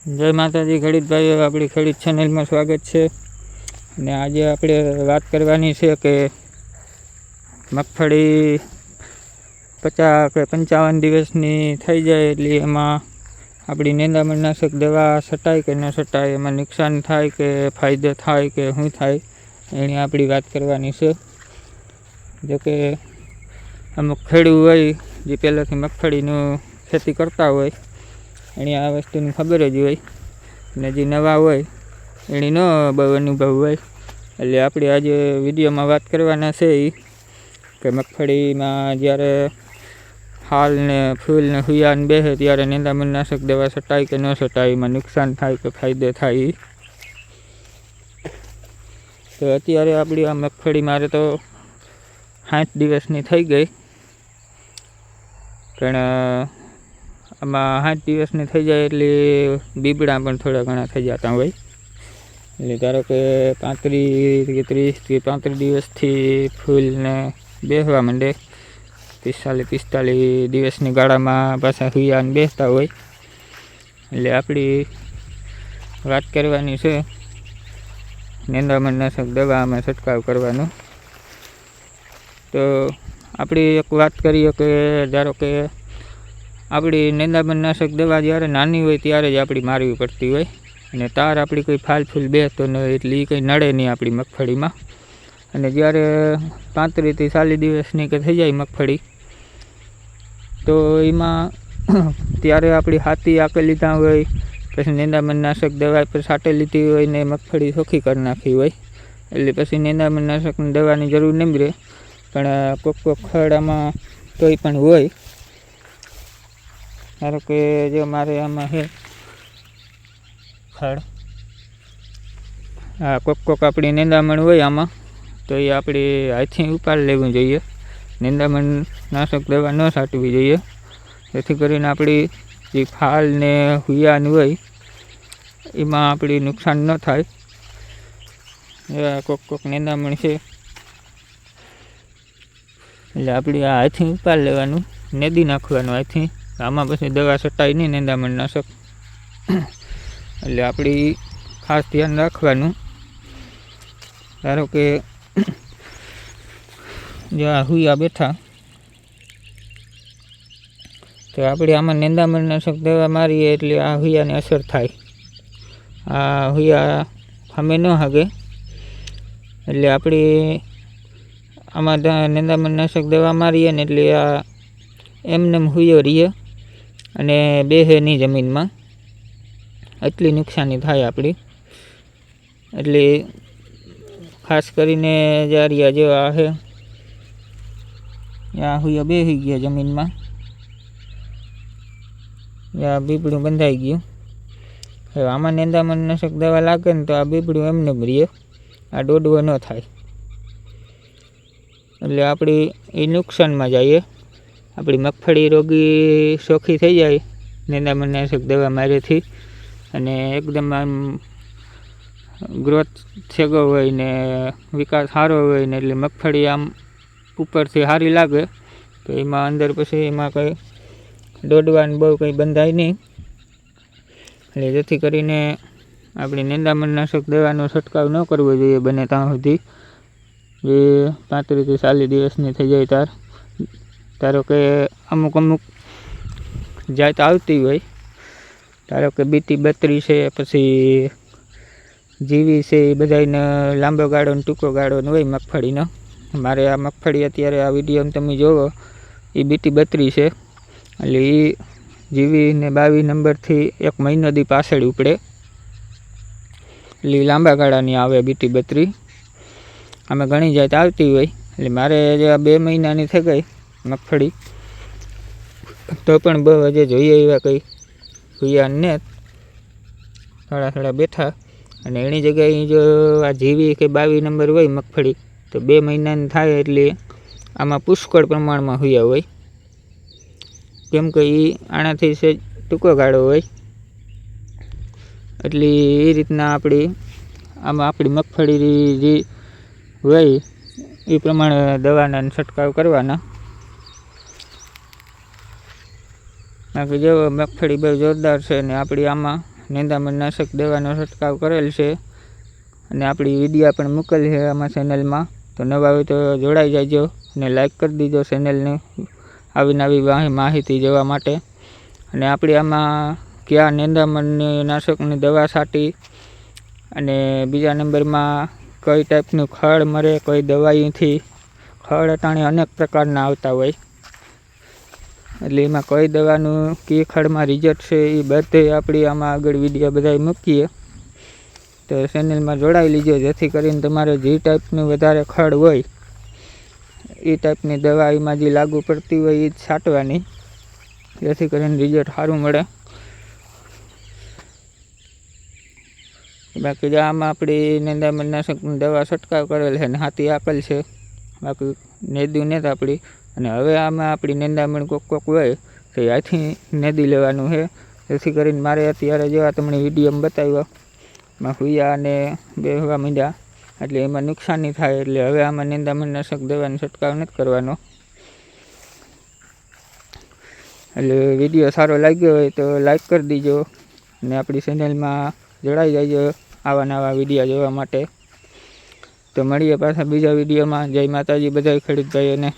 જય માતાજી, ખેડૂત ભાઈઓ, આપણી ખેડૂત ચેનલમાં સ્વાગત છે. અને આજે આપણે વાત કરવાની છે કે મગફળી પચાસ કે પંચાવન દિવસની થઈ જાય એટલે એમાં આપણી નિંદામણનાશક દવા છટાય કે ન છટાય, એમાં નુકસાન થાય કે ફાયદો થાય કે શું થાય, એની આપણી વાત કરવાની છે. જોકે અમુક ખેડૂત હોય જે પહેલાંથી મગફળીનું ખેતી કરતા હોય એની આ વસ્તુની ખબર જ હોય. ને જે નવા હોય એની ન બહુ અનુભવ હોય. એટલે આપણે આજે વિડીયોમાં વાત કરવાના છે એ કે મગફળીમાં જ્યારે હાલ ને ફૂલ ને હુયા ને બેસે ત્યારે નિંદામણનાશક દવા છટાય કે ન છટાય, એમાં નુકસાન થાય કે ફાયદો થાય. તો અત્યારે આપણી આ મગફળી મારે તો સાઠ દિવસની થઈ ગઈ. પણ આમાં સાત દિવસની થઈ જાય એટલે બીબડા પણ થોડા ઘણા થઈ જતા હોય. એટલે ધારો કે પાંત્રીસ કે ત્રીસ કે પાંત્રીસ દિવસથી ફૂલને બેસવા માંડે. પિસ્તાલીસ પિસ્તાલીસ દિવસની ગાળામાં પાછા હુયાને બેસતા હોય. એટલે આપણી વાત કરવાની છે નિંદામણનાશક દવામાં છંટકાવ કરવાનો. તો આપણી એક વાત કરીએ કે ધારો કે આપણી નિંદામણનાશક દવા જ્યારે નાની હોય ત્યારે જ આપણી મારવી પડતી હોય. અને તાર આપણી કોઈ ફાલ ફૂલ બેસતો ન હોય એટલે એ કંઈ નડે નહીં આપણી મગફળીમાં. અને જ્યારે પાંત્રીસથી ચાલીસ દિવસની કે થઈ જાય મગફળી, તો એમાં ત્યારે આપણી હાથી આકે લીધા હોય, પછી નિંદામણનાશક દવા પર છાંટે લીધી હોય ને મગફળી ચોખ્ખી કરી નાખી હોય. એટલે પછી નિંદામણનાશકની દવાની જરૂર નહીં રહે પણ કોક કોક ખરડામાં તોય પણ હોય. ધારો કે જો મારે આમાં છે, ખડ. હા કોક કોક આપણી નિંદામણ હોય આમાં, તો એ આપણે હાથથી ઉપાડ લેવું જોઈએ. નિંદામણ નાશક દવા ન છાંટવી જોઈએ. જેથી કરીને આપણી જે ફાલ ને હુયાન હોય, એમાં આપણી નુકસાન ન થાય. એવા કોક કોક નિંદામણ છે. એટલે આપણે આ હાથથી ઉપાડ લેવાનું, નેદી નાખવાનું હાથથી આમાં પછી દવા છટાય નહીં, નિંદામણ નાશક એટલે આપણી ખાસ ધ્યાન રાખવાનું. ધારો કે જ્યાં હુયા બેઠા, તો આપણે આમાં નિંદામણનાશક દવા મારીએ એટલે આ હુયાને અસર થાય. આ હુયા સામે ન હાગે. એટલે આપણી આમાં નિંદામણ નિંદામણનાશક દવા મારીએ ને એટલે આ એમનેમ હુયો રહીએ અને બે નહીં જમીનમાં એટલી નુકસાની થાય આપણી. એટલે ખાસ કરીને જારિયા જેવા છે યા હુયા બેસી ગયા જમીનમાં. યા બીપડું બંધાઈ ગયું. હવે આમાં નિંદામણનાશક દવા લાગે ને તો આ બીપડું એમને રહીએ આ દોડવો ન થાય. એટલે આપણી એ નુકસાનમાં જઈએ. આપણી મગફળી રોગી સોખી થઈ જાય નિંદામણનાશક દવા મારેથી. અને એકદમ આમ ગ્રોથ છેગો હોય ને વિકાસ સારો હોય ને એટલે મગફળી આમ ઉપરથી સારી લાગે, તો એમાં અંદર પછી એમાં કંઈ દોડવાનું બહુ કંઈ બંધાય નહીં. એટલે જેથી કરીને આપણે નિંદામણનાશક દવાનો છંટકાવ ન કરવો જોઈએ બને ત્યાં સુધી. એ પાંત્રીસથી ચાલીસ દિવસની થઈ જાય તાર. ધારો કે અમુક અમુક જાત આવતી હોય, ધારો કે બીટી બત્રી છે, પછી જીવી છે, એ બધાને લાંબો ગાળો ને ટૂંકો ગાળો ને હોય મગફળીનો. મારે આ મગફળી અત્યારે આ વિડીયોમાં તમે જોવો, એ બીટી બત્રી છે. એટલે એ જીવી ને બાવીસ નંબરથી એક મહિનો દી પાછળ ઉપડે. એટલે લાંબા ગાળાની આવે બીટી બત્રી. અમે ઘણી જાત આવતી હોય. એટલે મારે જે આ બે મહિનાની થઈ ગઈ મગફળી તો પણ બહુ હજે જોઈએ એવા કંઈ. હુયા ને થોડા થોડા બેઠા અને એની જગ્યાએ જો આ જીવી કે બાવીસ નંબર હોય મગફળી, તો બે મહિનાની થાય એટલે આમાં પુષ્કળ પ્રમાણમાં હુયા હોય. કેમ કે એ આનાથી છે ટૂંકો ગાળો હોય. એટલે એ રીતના આપણી આમાં આપણી મગફળી જે હોય એ પ્રમાણે દવાના છંટકાવ કરવાના. બાકી જો મગફળી બહુ જોરદાર છે ને આપણી આમાં નિંદામણનાશક દવાનો છંટકાવ કરેલ છે. અને આપણી વિડીયા પણ મૂકેલ છે આમાં ચેનલમાં તો નવા હોય તો જોડાઈ જાજો અને લાઈક કરી દીજો ચેનલને આવી નવી માહિતી જોવા માટે. અને આપણી આમાં કયા નિંદામણની નાશકની દવા છાંટી અને બીજા નંબરમાં કઈ ટાઈપનું ખડ મરે, કઈ દવાઈથી ખડ અટાણે અનેક પ્રકારના આવતા હોય. એટલે એમાં કઈ દવાનું કઈ ખાડમાં રિઝલ્ટ છે, એ બધે આપણી આમાં આગળ વીડિયો બધા મૂકીએ. તો ચેનલમાં જોડાઈ લીજો, જેથી કરીને તમારે જે ટાઈપનું વધારે ખડ હોય, એ ટાઈપની દવા એમાં જે લાગુ પડતી હોય, એ જ છાંટવાની. જેથી કરીને રિઝલ્ટ સારું મળે. બાકી આમાં આપણી નિંદામણનાશકની દવા છંટકાવ કરેલ છે, ને હાથી આપેલ છે, બાકી નેદું નેત આપણી. અને હવે આમાં આપણી નિંદામણ કોક કોક હોય, તો આથી નદી લેવાનું છે. જેથી કરીને મારે અત્યારે જેવા તમને વિડીયોમાં બતાવ્યો, એમાં હુયા અને બેહવા મીંડા એટલે એમાં નુકસાની થાય, એટલે હવે આમાં નિંદામણનાશક દવાનો છંટકાવ નથી કરવાનો. એટલે વીડિયો સારો લાગ્યો હોય તો લાઈક કરી દીજો અને આપણી ચેનલમાં જોડાઈ જાજો આવા નવા વીડિયો જોવા માટે. તો મળીએ પાછા બીજા વિડીયોમાં. જય માતાજી બધા ખેડૂત ભાઈઓને